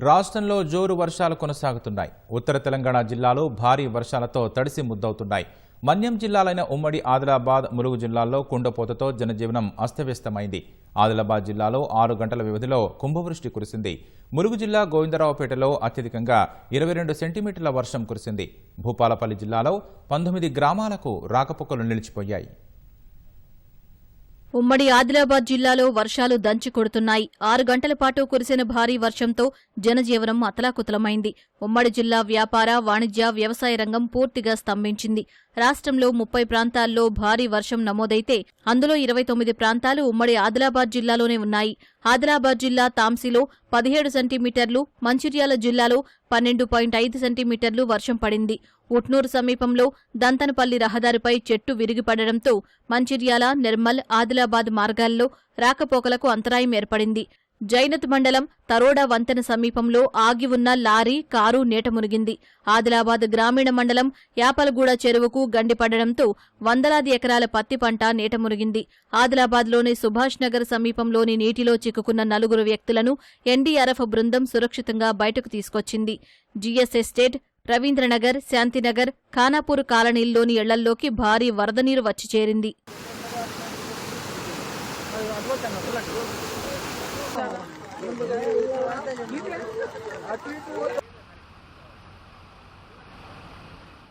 రాష్ట్రంలో జోరు వర్షాలు కొనసాగుతున్నాయి. ఉత్తర తెలంగాణ జిల్లాలో భారీ వర్షాలతో తడిసి ముద్దవుతున్నాయి. మన్యం జిల్లాలైన ఉమ్మడి ఆదిలాబాద్ ములుగు జిల్లాల్లో కుండపోతతో జనజీవనం అస్తవ్యస్తమైంది. ఆదిలాబాద్ జిల్లాలో ఆరు గంటల వ్యవధిలో కుంభవృష్టి కురిసింది. ములుగు జిల్లా గోవిందరావుపేటలో అత్యధికంగా ఇరవై రెండు సెంటీమీటర్ల వర్షం కురిసింది. భూపాలపల్లి జిల్లాలో పంతొమ్మిది గ్రామాలకు రాకపోకలు నిలిచిపోయాయి. ఉమ్మడి ఆదిలాబాద్ జిల్లాలో వర్షాలు దంచి కొడుతున్నాయి. ఆరు గంటల పాటు కురిసిన భారీ వర్షంతో జనజీవనం అతలాకుతలమైంది. ఉమ్మడి జిల్లా వ్యాపార వాణిజ్య వ్యవసాయ రంగం పూర్తిగా స్తంభించింది. రాష్ట్రంలో ముప్పై ప్రాంతాల్లో భారీ వర్షం నమోదైతే అందులో ఇరవై తొమ్మిది ప్రాంతాలు ఉమ్మడి ఆదిలాబాద్ జిల్లాలోనే ఉన్నాయి. ఆదిలాబాద్ జిల్లా తాంసీలో పదిహేడు సెంటీమీటర్లు మంచిర్యాల జిల్లాలో పన్నెండు పాయింట్ ఐదు సెంటీమీటర్లు వర్షం పడింది. ఉట్నూరు సమీపంలో దంతనపల్లి రహదారిపై చెట్టు విరిగిపడడంతో మంచిర్యాల నిర్మల్ ఆదిలాబాద్ మార్గాల్లో రాకపోకలకు అంతరాయం ఏర్పడింది. జైనత్ మండలం తరోడా వంతెన సమీపంలో ఆగి ఉన్న లారీ కారు నీట మునిగింది. ఆదిలాబాద్ గ్రామీణ మండలం యాపలగూడ చెరువుకు గండిపడడంతో వందలాది ఎకరాల పత్తి పంట నీట మునిగింది. ఆదిలాబాద్లోని సుభాష్ నగర్ సమీపంలోని నీటిలో చిక్కుకున్న నలుగురు వ్యక్తులను ఎన్డీఆర్ఎఫ్ బృందం సురక్షితంగా బయటకు తీసుకొచ్చింది. జీఎస్ ఎస్టేట్ రవీంద్రనగర్ శాంతినగర్ ఖానాపూర్ కాలనీల్లోని ఇళ్ళల్లోకి భారీ వరద నీరు వచ్చి చేరింది.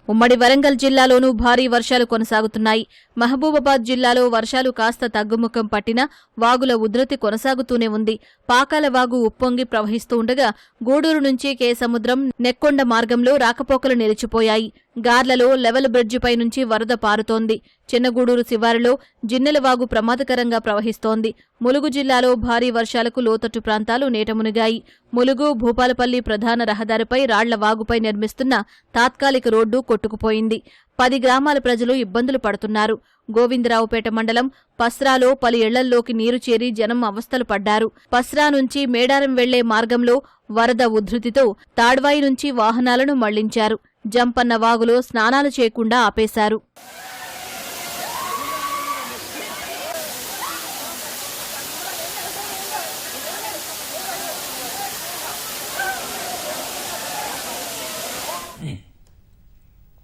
ఉమ్మడి వరంగల్ జిల్లాలోనూ భారీ వర్షాలు కొనసాగుతున్నాయి. మహబూబాబాద్ జిల్లాలో వర్షాలు కాస్త తగ్గుముఖం పట్టినా వాగుల ఉధృతి కొనసాగుతూనే ఉంది. పాకాల వాగు ఉప్పొంగి ప్రవహిస్తూ ఉండగా గూడూరు నుంచి కే సముద్రం నెక్కొండ మార్గంలో రాకపోకలు నిలిచిపోయాయి. గార్లలో లెవెల్ బ్రిడ్జిపై నుంచి వరద పారుతోంది. చిన్నగూడూరు శివారులో జిన్నెలవాగు ప్రమాదకరంగా ప్రవహిస్తోంది. ములుగు జిల్లాలో భారీ వర్షాలకు లోతట్టు ప్రాంతాలు నేటమునిగాయి ములుగు భూపాలపల్లి ప్రధాన రహదారిపై రాళ్ళ వాగుపై నిర్మిస్తున్న తాత్కాలిక రోడ్డు కొట్టుకుపోయింది. పది గ్రామాల ప్రజలు ఇబ్బందులు పడుతున్నారు. గోవిందరావుపేట మండలం పస్రాలో పలు ఇళ్ళల్లోకి నీరు చేరి జనం అవస్థలు పడ్డారు. పస్రా నుంచి మేడారం వెళ్ళే మార్గంలో వరద ఉధృతితో తాడ్వాయి నుంచి వాహనాలను మళ్ళించారు. జంపన్న వాగులో స్నానాలు చేయకుండా ఆపేశారు.